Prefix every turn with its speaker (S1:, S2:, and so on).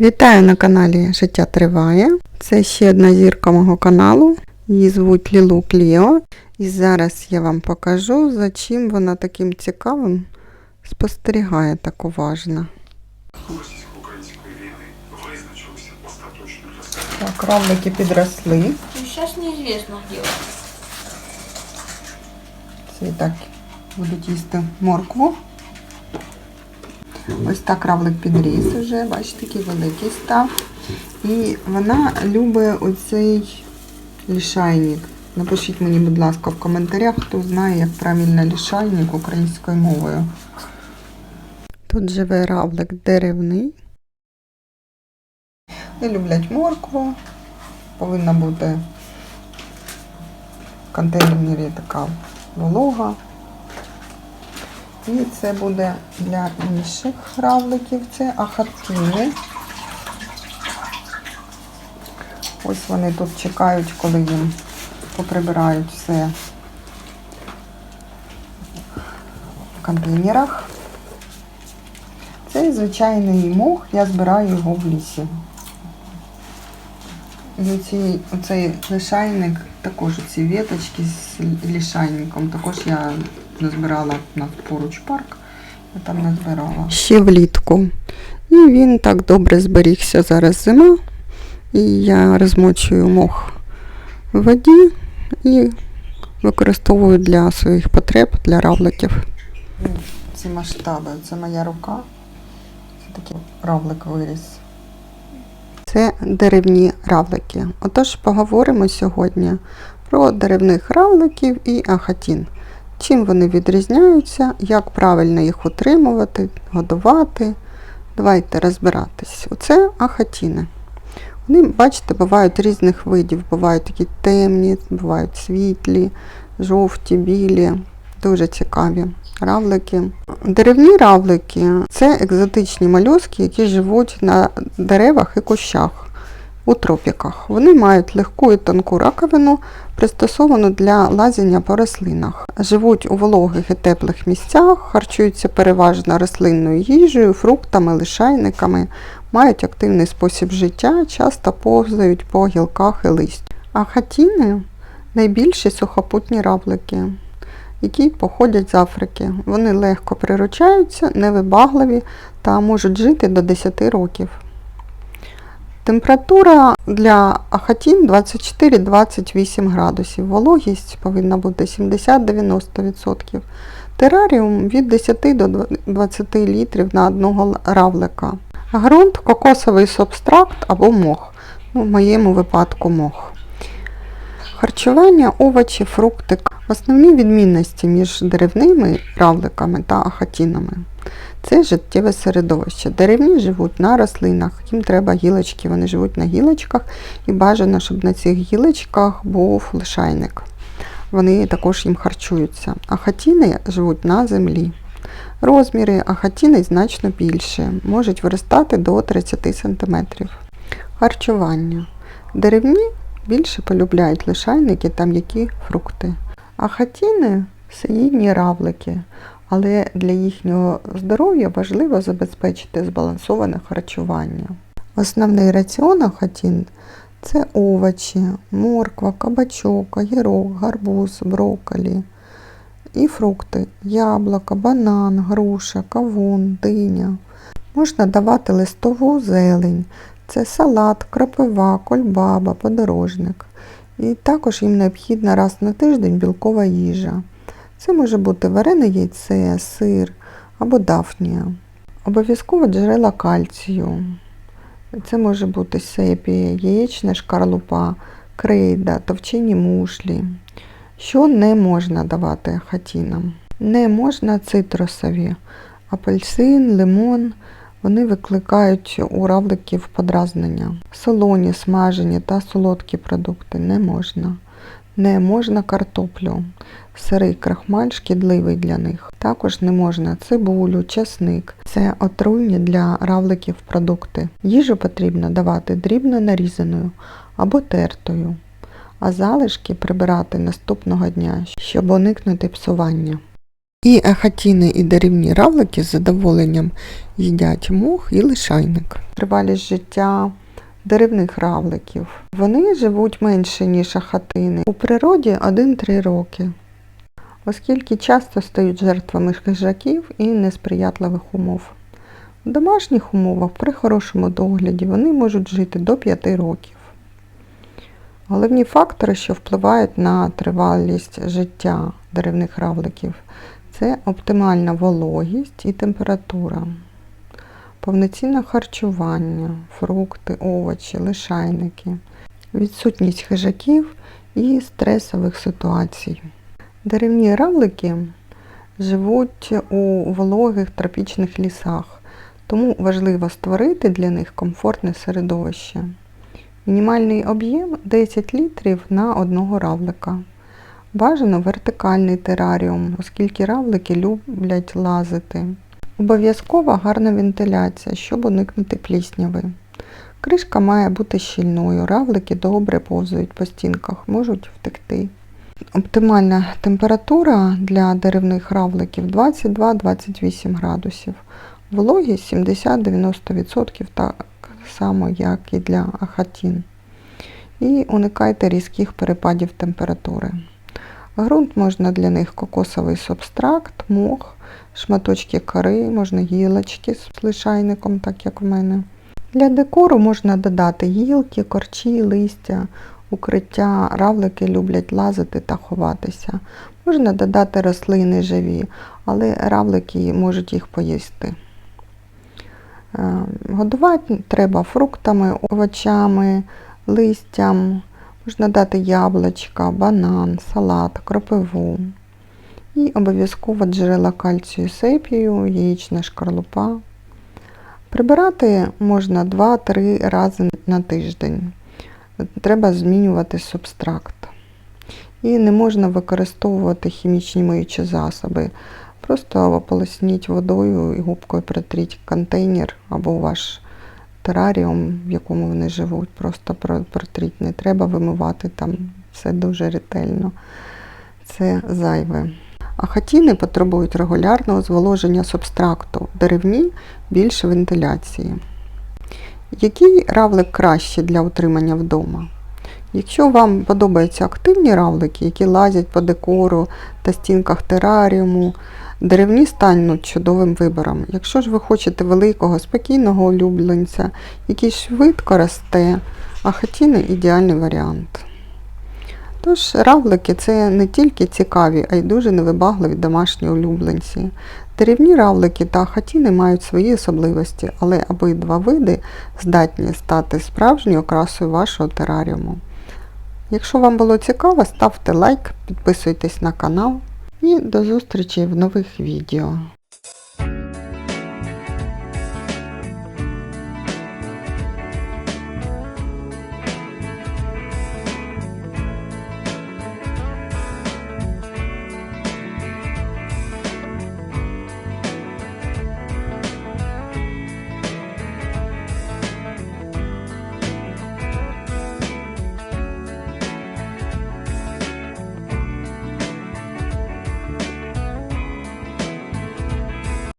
S1: Вітаю на каналі Життя Триває. Це ще одна зірка мого каналу. Її звуть Лілу Кліо. І зараз я вам покажу, за чим вона таким цікавим спостерігає так уважно.
S2: Участь української війни визначилися остаточно.
S1: Так, равлики підросли.
S3: Ну, сейчас неизвестно где.
S1: Це і так будуть їсти моркву. Ось так равлик підріс вже, бачите, такий великий став. І вона любить оцей лішайник. Напишіть мені, будь ласка, в коментарях, хто знає, як правильно лішайник українською мовою. Тут живе равлик деревний. Вони люблять моркву. Повинна бути в контейнері така волога. І це буде для інших равликів. Це ахатини. Ось вони тут чекають, коли їм поприбирають все в контейнерах. Це звичайний мох, я збираю його в лісі. І оцей лишайник, також ці віточки з лишайником, також я назбирала на поруч парк, я там назбирала. Ще влітку. І він так добре зберігся зараз зима. І я розмочую мох в воді і використовую для своїх потреб, для равликів. Ці масштаби, це моя рука. Це такий равлик виріс. Це деревні равлики. Отож, поговоримо сьогодні про деревних равликів і ахатін. Чим вони відрізняються, як правильно їх утримувати, годувати. Давайте розбиратись. Оце ахатіни. Вони, бачите, бувають різних видів. Бувають такі темні, бувають світлі, жовті, білі, дуже цікаві равлики. Деревні равлики це екзотичні молюски, які живуть на деревах і кущах у тропіках. Вони мають легку і тонку раковину, пристосовану для лазіння по рослинах. Живуть у вологих і теплих місцях, харчуються переважно рослинною їжею, фруктами, лишайниками, мають активний спосіб життя, часто повзають по гілках і листю. А хатіни найбільші сухопутні равлики, які походять з Африки. Вони легко приручаються, невибагливі та можуть жити до 10 років. Температура для ахатін 24-28 градусів. Вологість повинна бути 70-90%. Тераріум від 10 до 20 літрів на одного равлика. Грунт кокосовий субстракт або мох. Ну, в моєму випадку мох. Харчування, овочі, фрукти. Основні відмінності між деревними равликами та ахатінами. Це життєве середовище. Деревні живуть на рослинах, їм треба гілочки, вони живуть на гілочках і бажано, щоб на цих гілочках був лишайник. Вони також їм харчуються. Ахатіни живуть на землі. Розміри ахатіни значно більше, можуть виростати до 30 см. Харчування. Деревні більше полюбляють лишайники та м'які фрукти. Ахатіни саїдні равлики, але для їхнього здоров'я важливо забезпечити збалансоване харчування. Основний раціон ахатін – це овочі, морква, кабачок, огірок, гарбуз, брокколі і фрукти яблука, банан, груша, кавун, диня. Можна давати листову зелень, це салат, крапива, кольбаба, подорожник. І також їм необхідна раз на тиждень білкова їжа. Це може бути варене яйце, сир або дафнія. Обов'язково джерела кальцію. Це може бути сепія, яєчна шкарлупа, крейда, товчені мушлі. Що не можна давати хатінам? Не можна цитрусові. Апельсин, лимон. Вони викликають у равликів подразнення. Солоні, смажені та солодкі продукти не можна. Не можна картоплю. Сирий крахмаль шкідливий для них. Також не можна цибулю, часник. Це отруйні для равликів продукти. Їжу потрібно давати дрібно нарізаною або тертою, а залишки прибирати наступного дня, щоб уникнути псування. І ахатіни і деревні равлики з задоволенням їдять мох і лишайник. Тривалість життя деревних равликів. Вони живуть менше, ніж ахатини. У природі 1-3 роки, оскільки часто стають жертвами хижаків і несприятливих умов. В домашніх умовах при хорошому догляді вони можуть жити до 5 років. Головні фактори, що впливають на тривалість життя деревних равликів, це оптимальна вологість і температура, повноцінне харчування, фрукти, овочі, лишайники, відсутність хижаків і стресових ситуацій. Деревні равлики живуть у вологих тропічних лісах, тому важливо створити для них комфортне середовище. Мінімальний об'єм 10 літрів на одного равлика. Бажано вертикальний тераріум, оскільки равлики люблять лазити. Обов'язково гарна вентиляція, щоб уникнути плісняви. Кришка має бути щільною, равлики добре повзають по стінках, можуть втекти. Оптимальна температура для деревних равликів 22-28 градусів. Вологість 70-90% так само, як і для ахатін. І уникайте різких перепадів температури. Грунт можна для них кокосовий субстракт, мох, шматочки кори, можна гілочки з лишайником, так як в мене. Для декору можна додати гілки, корчі, листя, укриття. Равлики люблять лазити та ховатися. Можна додати рослини живі, але равлики можуть їх поїсти. Е, Годувати треба фруктами, овочами, листям. Можна дати яблучка, банан, салат, кропиву. І обов'язково джерела кальцію сепію, яєчна шкарлупа. Прибирати можна 2-3 рази на тиждень. Треба змінювати субстракт. І не можна використовувати хімічні миючі засоби. Просто ополосніть водою і губкою притріть контейнер або ваш тераріум, в якому вони живуть. Просто протріть. Не треба вимивати там все дуже ретельно. Це зайве. Ахатіни потребують регулярного зволоження субстракту, деревні більше вентиляції. Який равлик краще для утримання вдома? Якщо вам подобаються активні равлики, які лазять по декору та стінках тераріуму, деревні стануть чудовим вибором. Якщо ж ви хочете великого, спокійного улюбленця, який швидко росте, ахатіни ідеальний варіант. Тож равлики це не тільки цікаві, а й дуже невибагливі домашні улюбленці. Деревні равлики та хатіни мають свої особливості, але обидва види здатні стати справжньою окрасою вашого тераріуму. Якщо вам було цікаво, ставте лайк, підписуйтесь на канал і до зустрічі в нових відео.